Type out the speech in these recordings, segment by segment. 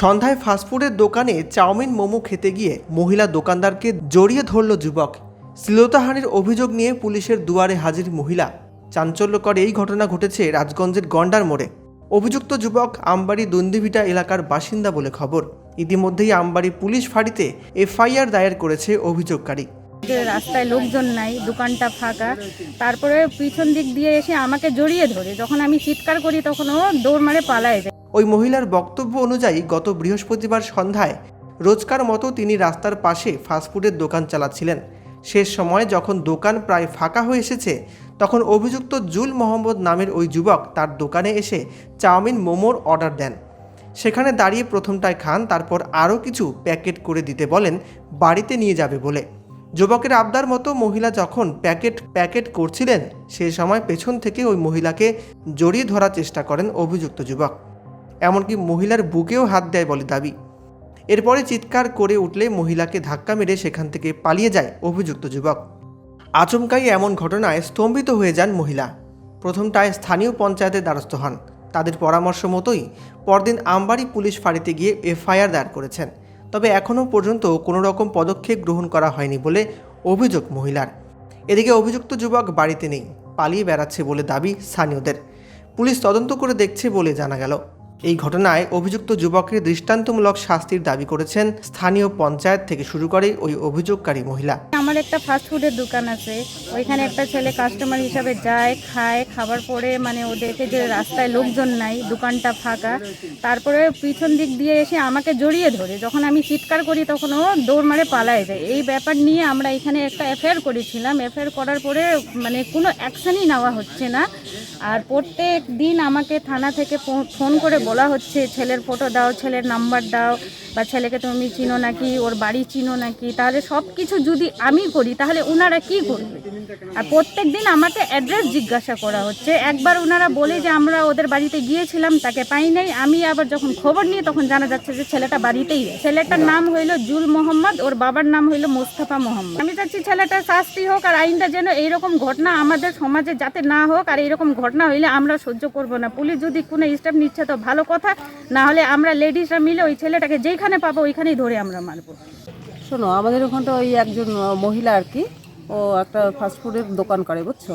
সন্ধ্যায় ফাস্টফুডের দোকানে চাউমিন মোমো খেতে গিয়ে মহিলা দোকানদারকে জড়িয়ে ধরল যুবক। শ্লীলতাহানির অভিযোগ নিয়ে পুলিশের দুয়ারে হাজির মহিলা। চাঞ্চল্যকর এই ঘটনা ঘটেছে রাজগঞ্জের গন্ডার মোড়ে। অভিযুক্ত যুবক আমবাড়ি দন্দিভিটা এলাকার বাসিন্দা বলে খবর। ইতিমধ্যেই আমবাড়ি পুলিশ ফাঁড়িতে এফআইআর দায়ের করেছে অভিযোগকারী। রাস্তায় লোকজন নাই, দোকানটা ফাঁকা। তারপরে পিছন দিক দিয়ে এসে আমাকে জড়িয়ে ধরে। যখন আমি চিৎকার করি, তখন ও দৌড় মারে পালায় যায়। ওই মহিলার বক্তব্য অনুযায়ী গত বৃহস্পতিবার সন্ধ্যায় রোজকার মতো তিনি রাস্তার পাশে ফাস্টফুডের দোকান চালাচ্ছিলেন। শেষ সময় যখন দোকান প্রায় ফাঁকা হয়ে এসেছে, তখন অভিযুক্ত জুল মোহাম্মদ নামের ওই যুবক তার দোকানে এসে চাউমিন মোমোর অর্ডার দেন। সেখানে দাঁড়িয়ে প্রথমটায় খান, তারপর আরও কিছু প্যাকেট করে দিতে বলেন, বাড়িতে নিয়ে যাবে বলে। যুবকের আবদার মতো মহিলা যখন প্যাকেট প্যাকেট করছিলেন সেই সময় পেছন থেকে ওই মহিলাকে জড়িয়ে ধরার চেষ্টা করেন অভিযুক্ত যুবক। এমনকি মহিলার বুকেও হাত দেয় বলে দাবি। এরপরে চিৎকার করে উঠলে মহিলাকে ধাক্কা মেরে সেখান থেকে পালিয়ে যায় অভিযুক্ত যুবক। আচমকাই এমন ঘটনায় স্তম্ভিত হয়ে যান মহিলা। প্রথমটায় স্থানীয় পঞ্চায়েতের দ্বারস্থ হন। তাদের পরামর্শ মতোই পরদিন আমবাড়ি পুলিশ ফাঁড়িতে গিয়ে এফআইআর দায়ের করেছেন। তবে এখনও পর্যন্ত কোনো রকম পদক্ষেপ গ্রহণ করা হয়নি বলে অভিযোগ মহিলার। এদিকে অভিযুক্ত যুবক বাড়িতে নেই, পালিয়ে বেড়াচ্ছে বলে দাবি স্থানীয়দের। পুলিশ তদন্ত করে দেখছে বলে জানা গেল। এই ঘটনায় অভিযুক্ত যুবকের দৃষ্টান্তমূলক শাস্তির দাবি করেছেন স্থানীয় পঞ্চায়েত থেকে শুরু করে ওই অভিযোগকারী মহিলা। আমার একটা ফাস্টফুডের দোকান আছে। ওইখানে একটা ছেলে কাস্টমার হিসাবে যায়, খায়, খাবার পরে মানে ও দেখে যে রাস্তায় লোকজন নাই, দোকানটা ফাঁকা। তারপরে পিছন দিক দিয়ে এসে আমাকে জড়িয়ে ধরে। যখন আমি চিৎকার করি তখন ও দৌড় মারে পালায় যায়। এই ব্যাপার নিয়ে আমরা এখানে একটা এফআইআর করেছিলাম। এফআইআর করার পরে মানে কোনো অ্যাকশনই নেওয়া হচ্ছে না। আর প্রত্যেক দিন আমাকে থানা থেকে ফোন করে বলা হচ্ছে ছেলের ফটো দাও ছেলের নাম্বার দাও। বা ছেলেকে তুমি চিনো নাকি, ওর বাড়ি চিনো নাকি, তাহলে সব কিছু যদি আমি করি, তাহলে ওনারা কি করবে? আর প্রত্যেক দিন আমাকে অ্যাড্রেস জিজ্ঞাসা করা হচ্ছে। একবার ওনারা বলে যে আমরা ওদের বাড়িতে গিয়েছিলাম, তাকে পাই নাই। আমি আবার যখন খবর নিয়ে তখন জানা যাচ্ছে যে ছেলেটা বাড়িতেই ছেলেটার নাম হইল জুল মোহাম্মদ, ওর বাবার নাম হইল মোস্তফা মোহাম্মদ। আমি চাচ্ছি ছেলেটার শাস্তি হোক আর আইনটা যেন এইরকম ঘটনা আমাদের সমাজে যাতে না হোক, আর এইরকম ঘটনা হইলে আমরা সহ্য করব না। পুলিশ যদি কোনো স্টেপ নিচ্ছে তো ভালো কথা, না হলে আমরা লেডিসরা মিলে ওই ছেলেটাকে যেইখানে পাবো ওইখানেই ধরে আমরা মারবো। শোনো আমাদের ওখানটা ওই একজন মহিলা আর কি ও একটা ফাস্টফুডের দোকান করে বুঝছ?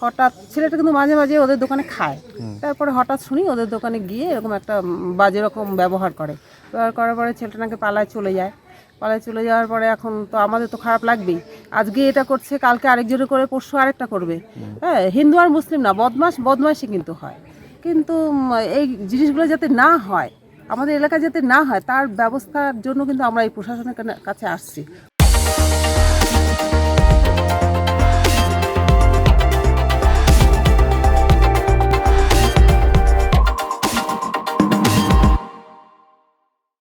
হঠাৎ ছেলেটা কিন্তু মাঝে মাঝে ওদের দোকানে খায়। তারপরে হঠাৎ শুনি ওদের দোকানে গিয়ে এরকম একটা বাজে রকম ব্যবহার করে। ব্যবহার করার পরে ছেলেটা নাকি পালায় চলে যায়। পালায় চলে যাওয়ার পরে এখন তো আমাদের তো খারাপ লাগবেই। আজকে এটা করছে কালকে আরেকজনে করে পরশু আরেকটা করবে। হ্যাঁ হিন্দু আর মুসলিম না বদমাস বদমাইশি কিন্তু হয়। কিন্তু এই জিনিসগুলো যাতে না হয় আমাদের এলাকায় যাতে না হয় তার ব্যবস্থার জন্য কিন্তু আমরা এই প্রশাসনের কাছে আসছি।